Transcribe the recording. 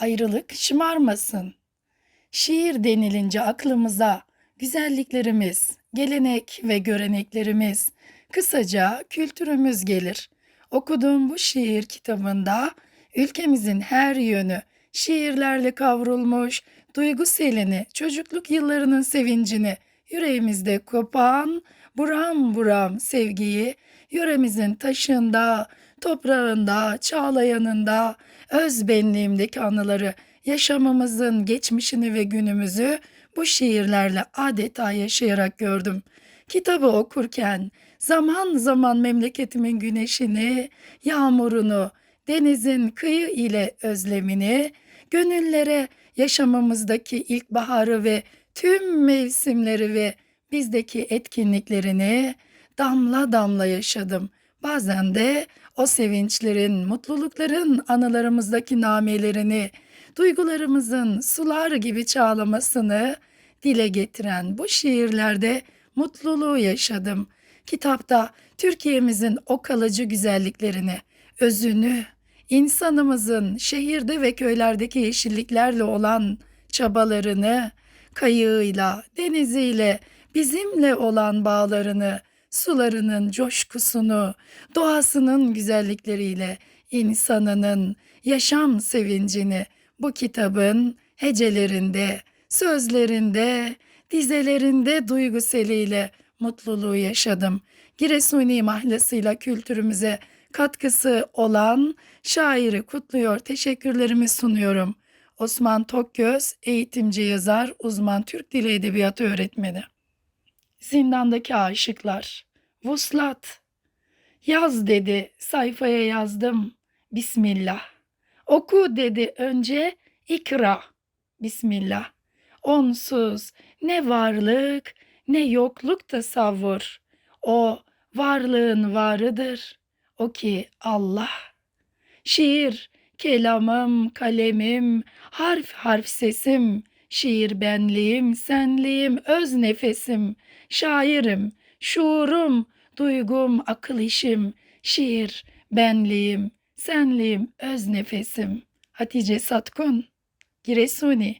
ayrılık şımarmasın. Şiir denilince aklımıza güzelliklerimiz, gelenek ve göreneklerimiz, kısaca kültürümüz gelir. Okuduğum bu şiir kitabında ülkemizin her yönü şiirlerle kavrulmuş, duygu selini, çocukluk yıllarının sevincini, yüreğimizde kopan buram buram sevgiyi, yöremizin taşında, toprağında, çağlayanında, öz benliğimdeki anıları, yaşamımızın geçmişini ve günümüzü bu şiirlerle adeta yaşayarak gördüm. Kitabı okurken zaman zaman memleketimin güneşini, yağmurunu, denizin kıyı ile özlemini, gönüllere yaşamımızdaki ilkbaharı ve tüm mevsimleri ve bizdeki etkinliklerini damla damla yaşadım. Bazen de o sevinçlerin, mutlulukların anılarımızdaki namelerini, duygularımızın sular gibi çağlamasını dile getiren bu şiirlerde mutluluğu yaşadım. Kitapta Türkiye'mizin o kalıcı güzelliklerini, özünü, insanımızın şehirde ve köylerdeki yeşilliklerle olan çabalarını, kayığıyla, deniziyle, bizimle olan bağlarını, sularının coşkusunu, doğasının güzellikleriyle insanının yaşam sevincini bu kitabın hecelerinde, sözlerinde, dizelerinde duyguseliyle mutluluğu yaşadım. Giresuni mahlasıyla kültürümüze katkısı olan şairi kutluyor, teşekkürlerimi sunuyorum. Osman Tokgöz, eğitimci yazar, uzman Türk Dili Edebiyatı öğretmeni. Zindandaki aşıklar. Vuslat. Yaz dedi, sayfaya yazdım. Bismillah. Oku dedi önce, ikra. Bismillah. Onsuz ne varlık ne yokluk tasavvur. O varlığın varıdır. O ki Allah. Şiir, kelamım, kalemim, harf harf sesim, şiir benliğim, senliğim, öz nefesim, şairim, şuurum, duygum, akıl işim, şiir, benliğim, senliğim, öz nefesim. Hatice Satkun, Giresuni